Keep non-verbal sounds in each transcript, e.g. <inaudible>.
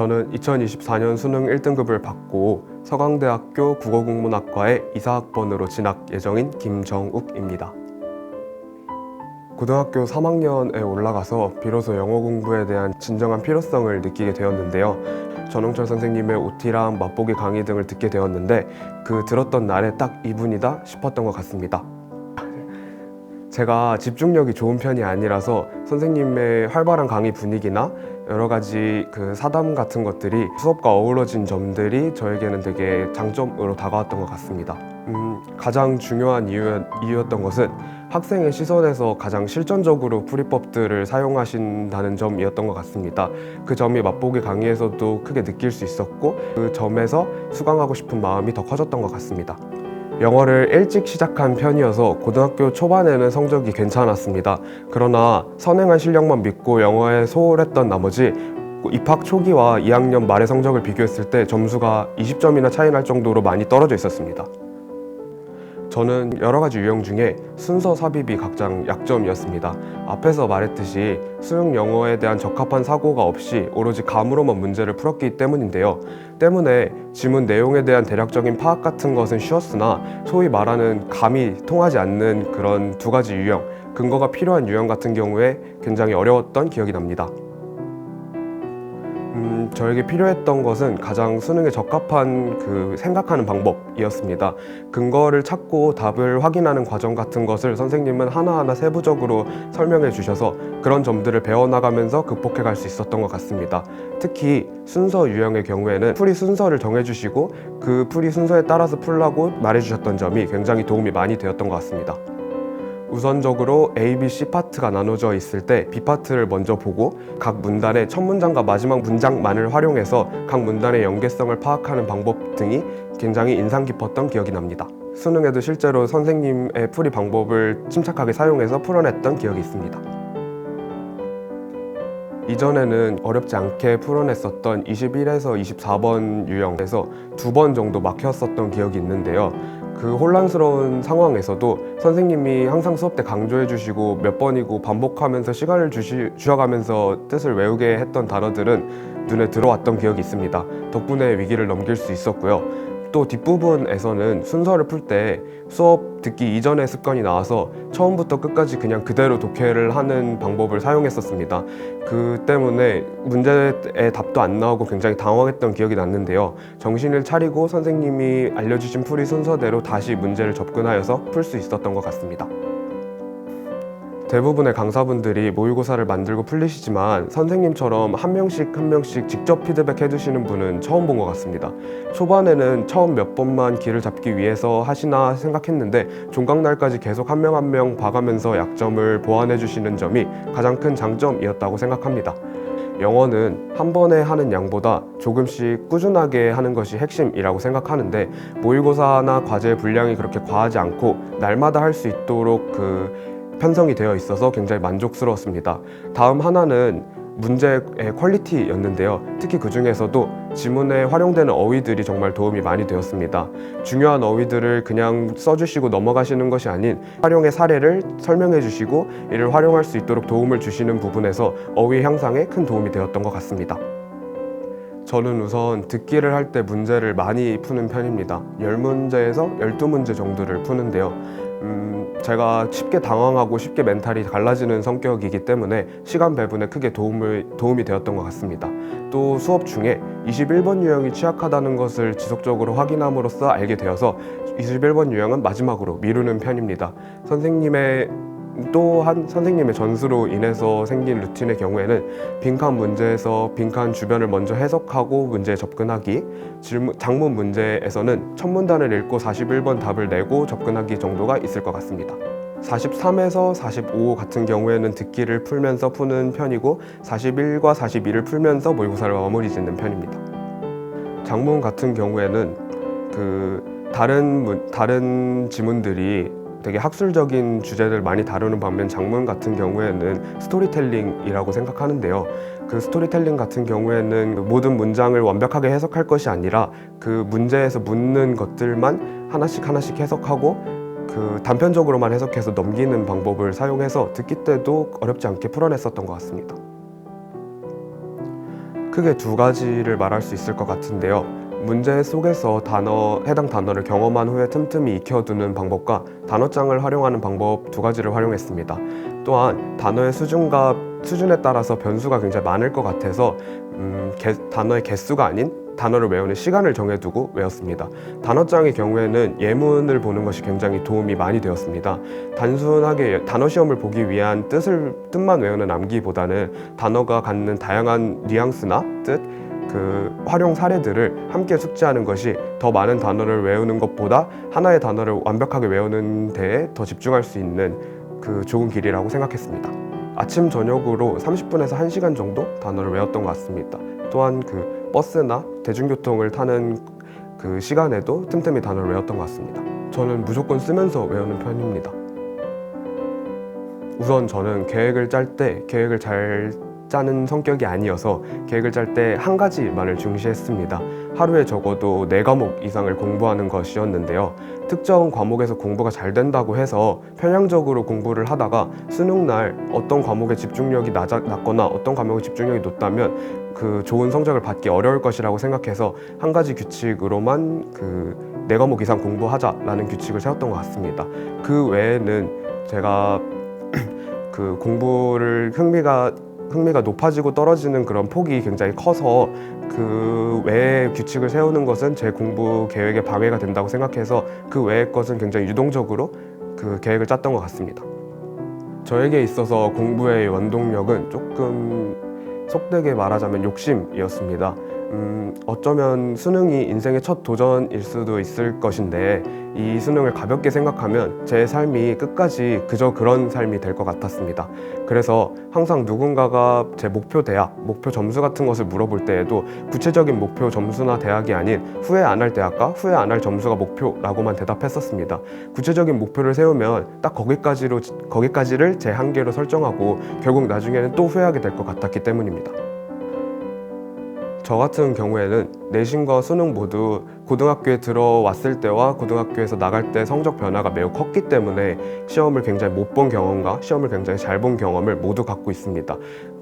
저는 2024년 수능 1등급을 받고 서강대학교 국어국문학과의 이사학번으로 진학 예정인 김정욱입니다. 고등학교 3학년에 올라가서 비로소 영어 공부에 대한 진정한 필요성을 느끼게 되었는데요. 전홍철 선생님의 OT랑 맛보기 강의 등을 듣게 되었는데 그 들었던 날에 딱 이분이다 싶었던 것 같습니다. 제가 집중력이 좋은 편이 아니라서 선생님의 활발한 강의 분위기나 여러 가지 그 사담 같은 것들이 수업과 어우러진 점들이 저에게는 되게 장점으로 다가왔던 것 같습니다. 음, 가장 중요한 이유, 이유였던 것은 학생의 시선에서 가장 실전적으로 풀이법들을 사용하신다는 점이었던 것 같습니다. 그 점이 맛보기 강의에서도 크게 느낄 수 있었고 그 점에서 수강하고 싶은 마음이 더 커졌던 것 같습니다. 영어를 일찍 시작한 편이어서 고등학교 초반에는 성적이 괜찮았습니다. 그러나 선행한 실력만 믿고 영어에 소홀했던 나머지 입학 초기와 2학년 말의 성적을 비교했을 때 점수가 20점이나 차이 날 정도로 많이 떨어져 있었습니다. 저는 여러 가지 유형 중에 순서 삽입이 가장 약점이었습니다. 앞에서 말했듯이 수능 영어에 대한 적합한 사고가 없이 오로지 감으로만 문제를 풀었기 때문인데요. 때문에 지문 내용에 대한 대략적인 파악 같은 것은 쉬웠으나 소위 말하는 감이 통하지 않는 그런 두 가지 유형, 근거가 필요한 유형 같은 경우에 굉장히 어려웠던 기억이 납니다. 음, 저에게 필요했던 것은 가장 수능에 적합한 그 생각하는 방법이었습니다. 근거를 찾고 답을 확인하는 과정 같은 것을 선생님은 하나하나 세부적으로 설명해 주셔서 그런 점들을 배워나가면서 극복해 갈 수 있었던 것 같습니다. 특히 순서 유형의 경우에는 풀이 순서를 정해 주시고 그 풀이 순서에 따라서 풀라고 말해 주셨던 점이 굉장히 도움이 많이 되었던 것 같습니다. 우선적으로 A, B, C 파트가 나눠져 있을 때 B 파트를 먼저 보고 각 문단의 첫 문장과 마지막 문장만을 활용해서 각 문단의 연계성을 파악하는 방법 등이 굉장히 인상 깊었던 기억이 납니다. 수능에도 실제로 선생님의 풀이 방법을 침착하게 사용해서 풀어냈던 기억이 있습니다. 이전에는 어렵지 않게 풀어냈었던 21에서 24번 유형에서 두 번 정도 막혔었던 기억이 있는데요. 그 혼란스러운 상황에서도 선생님이 항상 수업 때 강조해 주시고 몇 번이고 반복하면서 시간을 주시, 주어가면서 뜻을 외우게 했던 단어들은 눈에 들어왔던 기억이 있습니다. 덕분에 위기를 넘길 수 있었고요. 또 뒷부분에서는 순서를 풀 때 수업 듣기 이전의 습관이 나와서 처음부터 끝까지 그냥 그대로 독해를 하는 방법을 사용했었습니다. 그 때문에 문제의 답도 안 나오고 굉장히 당황했던 기억이 났는데요. 정신을 차리고 선생님이 알려주신 풀이 순서대로 다시 문제를 접근하여서 풀 수 있었던 것 같습니다. 대부분의 강사분들이 모의고사를 만들고 풀리시지만 선생님처럼 한 명씩 한 명씩 직접 피드백 해주시는 분은 처음 본 것 같습니다. 초반에는 처음 몇 번만 길을 잡기 위해서 하시나 생각했는데 종강날까지 계속 한 명 한 명 봐가면서 약점을 보완해 주시는 점이 가장 큰 장점이었다고 생각합니다. 영어는 한 번에 하는 양보다 조금씩 꾸준하게 하는 것이 핵심이라고 생각하는데 모의고사나 과제 분량이 그렇게 과하지 않고 날마다 할 수 있도록 그 편성이 되어 있어서 굉장히 만족스러웠습니다. 다음 하나는 문제의 퀄리티였는데요. 특히 그 중에서도 지문에 활용되는 어휘들이 정말 도움이 많이 되었습니다. 중요한 어휘들을 그냥 써주시고 넘어가시는 것이 아닌 활용의 사례를 설명해 주시고 이를 활용할 수 있도록 도움을 주시는 부분에서 어휘 향상에 큰 도움이 되었던 것 같습니다. 저는 우선 듣기를 할 때 문제를 많이 푸는 편입니다. 10문제에서 12문제 정도를 푸는데요. 음, 제가 쉽게 당황하고 쉽게 멘탈이 갈라지는 성격이기 때문에 시간 배분에 크게 도움을, 도움이 되었던 것 같습니다. 또 수업 중에 21번 유형이 취약하다는 것을 지속적으로 확인함으로써 알게 되어서 21번 유형은 마지막으로 미루는 편입니다. 선생님의 또한 선생님의 전수로 인해서 생긴 루틴의 경우에는 빈칸 문제에서 빈칸 주변을 먼저 해석하고 문제에 접근하기 질문, 장문 문제에서는 첫 문단을 읽고 41번 답을 내고 접근하기 정도가 있을 것 같습니다. 43에서 45 같은 경우에는 듣기를 풀면서 푸는 편이고 41과 42를 풀면서 모의고사를 마무리 짓는 편입니다. 장문 같은 경우에는 그 다른 문, 다른 지문들이 되게 학술적인 주제를 많이 다루는 반면 장문 같은 경우에는 스토리텔링이라고 생각하는데요. 그 스토리텔링 같은 경우에는 그 모든 문장을 완벽하게 해석할 것이 아니라 그 문제에서 묻는 것들만 하나씩 하나씩 해석하고 그 단편적으로만 해석해서 넘기는 방법을 사용해서 듣기 때도 어렵지 않게 풀어냈었던 것 같습니다. 크게 두 가지를 말할 수 있을 것 같은데요. 문제 속에서 단어 해당 단어를 경험한 후에 틈틈이 익혀두는 방법과 단어장을 활용하는 방법 두 가지를 활용했습니다. 또한 단어의 수준과 수준에 따라서 변수가 굉장히 많을 것 같아서 음, 개- 단어의 개수가 아닌 단어를 외우는 시간을 정해두고 외웠습니다. 단어장의 경우에는 예문을 보는 것이 굉장히 도움이 많이 되었습니다. 단순하게 단어 시험을 보기 위한 뜻을 뜻만 외우는 암기보다는 단어가 갖는 다양한 뉘앙스나 뜻, 그 활용 사례들을 함께 숙지하는 것이 더 많은 단어를 외우는 것보다 하나의 단어를 완벽하게 외우는 데에 더 집중할 수 있는 그 좋은 길이라고 생각했습니다. 아침 저녁으로 30분에서 1시간 정도 단어를 외웠던 것 같습니다. 또한 그 버스나 대중교통을 타는 그 시간에도 틈틈이 단어를 외웠던 것 같습니다. 저는 무조건 쓰면서 외우는 편입니다. 우선 저는 계획을 짤 때 계획을 잘 짜는 성격이 아니어서 계획을 짤 때 한 가지만을 중시했습니다. 하루에 적어도 네 과목 이상을 공부하는 것이었는데요. 특정 과목에서 공부가 잘 된다고 해서 편향적으로 공부를 하다가 수능 날 어떤 과목에 집중력이 낮아, 낮거나 어떤 과목에 집중력이 높다면 그 좋은 성적을 받기 어려울 것이라고 생각해서 한 가지 규칙으로만 그네 과목 이상 공부하자라는 규칙을 세웠던 것 같습니다. 그 외에는 제가 <clears throat> 그 공부를 흥미가 흥미가 높아지고 떨어지는 그런 폭이 굉장히 커서 그 외의 규칙을 세우는 것은 제 공부 계획에 방해가 된다고 생각해서 그 외의 것은 굉장히 유동적으로 그 계획을 짰던 것 같습니다. 저에게 있어서 공부의 원동력은 조금 속되게 말하자면 욕심이었습니다. 음, 어쩌면 수능이 인생의 첫 도전일 수도 있을 것인데 이 수능을 가볍게 생각하면 제 삶이 끝까지 그저 그런 삶이 될 것 같았습니다. 그래서 항상 누군가가 제 목표 대학, 목표 점수 같은 것을 물어볼 때에도 구체적인 목표 점수나 대학이 아닌 후회 안 할 대학과 후회 안 할 점수가 목표라고만 대답했었습니다. 구체적인 목표를 세우면 딱 거기까지로 거기까지를 제 한계로 설정하고 결국 나중에는 또 후회하게 될 것 같았기 때문입니다. 저 같은 경우에는 내신과 수능 모두 고등학교에 들어왔을 때와 고등학교에서 나갈 때 성적 변화가 매우 컸기 때문에 시험을 굉장히 못 본 경험과 시험을 굉장히 잘 본 경험을 모두 갖고 있습니다.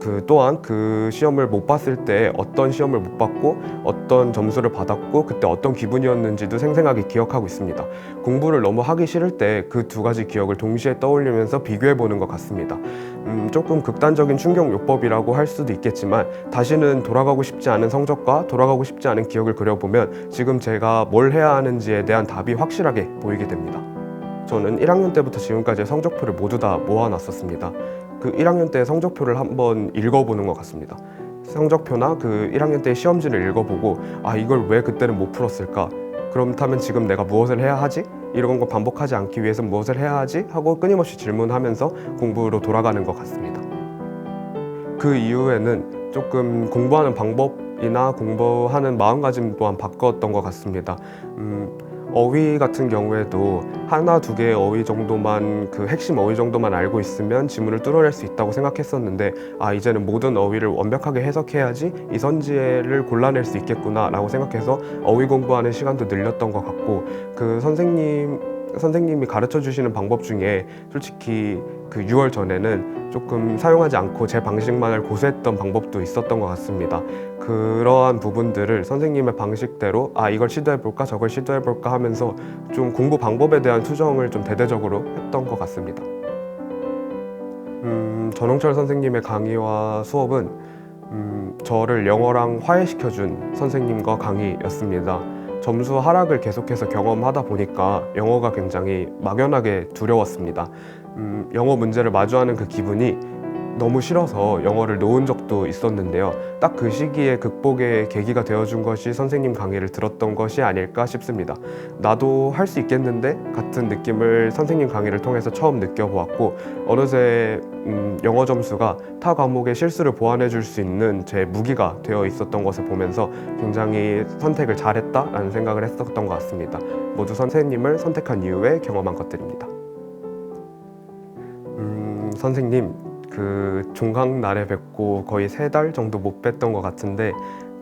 그 또한 그 시험을 못 봤을 때 어떤 시험을 못 봤고 어떤 점수를 받았고 그때 어떤 기분이었는지도 생생하게 기억하고 있습니다. 공부를 너무 하기 싫을 때 그 두 가지 기억을 동시에 떠올리면서 비교해 보는 것 같습니다. 음, 조금 극단적인 충격 요법이라고 할 수도 있겠지만 다시는 돌아가고 싶지 않은 성적과 돌아가고 싶지 않은 기억을 그려보면 지금 제가 뭘 해야 하는지에 대한 답이 확실하게 보이게 됩니다. 저는 1학년 때부터 지금까지의 성적표를 모두 다 모아놨었습니다. 그 1학년 때 성적표를 한번 읽어보는 것 같습니다. 성적표나 그 1학년 때 시험지를 읽어보고 아 이걸 왜 그때는 못 풀었을까? 그렇다면 지금 내가 무엇을 해야 하지? 이런 거 반복하지 않기 위해서 무엇을 해야 하지? 하고 끊임없이 질문하면서 공부로 돌아가는 것 같습니다. 그 이후에는 조금 공부하는 방법이나 공부하는 마음가짐 또한 바꿨던 것 같습니다. 음, 어휘 같은 경우에도 하나 두 개의 어휘 정도만 그 핵심 어휘 정도만 알고 있으면 지문을 뚫어낼 수 있다고 생각했었는데 아 이제는 모든 어휘를 완벽하게 해석해야지 이 선지를 골라낼 수 있겠구나라고 생각해서 어휘 공부하는 시간도 늘렸던 것 같고 그 선생님 선생님이 가르쳐 주시는 방법 중에 솔직히 그 6월 전에는 조금 사용하지 않고 제 방식만을 고수했던 방법도 있었던 것 같습니다. 그러한 부분들을 선생님의 방식대로 아 이걸 시도해 볼까 저걸 시도해 볼까 하면서 좀 공부 방법에 대한 수정을 좀 대대적으로 했던 것 같습니다. 음, 전홍철 선생님의 강의와 수업은 음, 저를 영어랑 화해시켜준 선생님과 강의였습니다. 점수 하락을 계속해서 경험하다 보니까 영어가 굉장히 막연하게 두려웠습니다. 음, 영어 문제를 마주하는 그 기분이 너무 싫어서 영어를 놓은 적도 있었는데요. 딱 그 시기에 극복의 계기가 되어준 것이 선생님 강의를 들었던 것이 아닐까 싶습니다. 나도 할 수 있겠는데 같은 느낌을 선생님 강의를 통해서 처음 느껴보았고 어느새 음, 영어 점수가 타 과목의 실수를 보완해 줄 수 있는 제 무기가 되어 있었던 것을 보면서 굉장히 선택을 잘했다라는 생각을 했었던 것 같습니다. 모두 선생님을 선택한 이후에 경험한 것들입니다. 음, 선생님 그 종강 날에 뵙고 거의 세 달 정도 못 뵀던 것 같은데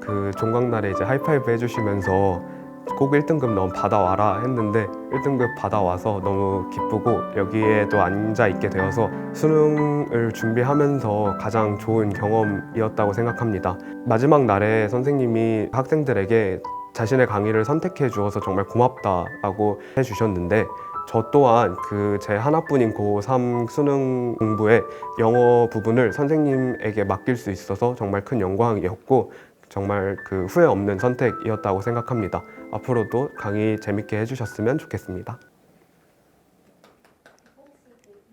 그 종강 날에 이제 하이파이브 해주시면서 꼭 1등급 넌 받아와라 했는데 1등급 받아와서 너무 기쁘고 여기에도 앉아 있게 되어서 수능을 준비하면서 가장 좋은 경험이었다고 생각합니다. 마지막 날에 선생님이 학생들에게 자신의 강의를 선택해 주어서 정말 고맙다라고 해주셨는데 저 또한 그 제 하나뿐인 고3 수능 공부의 영어 부분을 선생님에게 맡길 수 있어서 정말 큰 영광이었고 정말 그 후회 없는 선택이었다고 생각합니다. 앞으로도 강의 재밌게 해주셨으면 좋겠습니다.